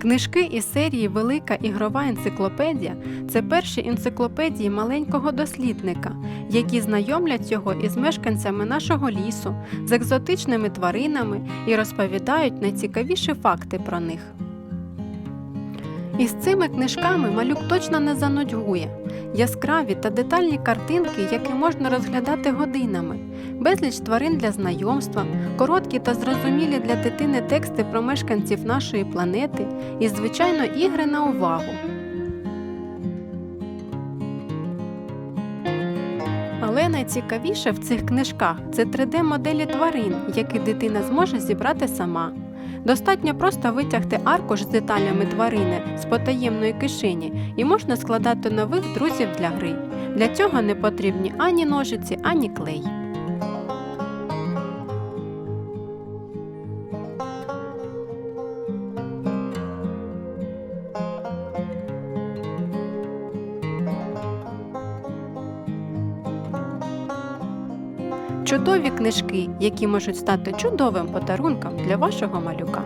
Книжки із серії Велика ігрова енциклопедія це перші енциклопедії маленького дослідника, які знайомлять його із мешканцями нашого лісу, з екзотичними тваринами і розповідають найцікавіші факти про них. Із цими книжками малюк точно не занудьгує. Яскраві та детальні картинки, які можна розглядати годинами, безліч тварин для знайомства, короткі та зрозумілі для дитини тексти про мешканців нашої планети і, звичайно, ігри на увагу. Але найцікавіше в цих книжках це 3D-моделі тварин, які дитина зможе зібрати сама. Достатньо просто витягти аркуш з деталями тварини з потаємної кишені і можна складати нових друзів для гри. Для цього не потрібні ані ножиці, ані клей. Чудові книжки, які можуть стати чудовим подарунком для вашого малюка.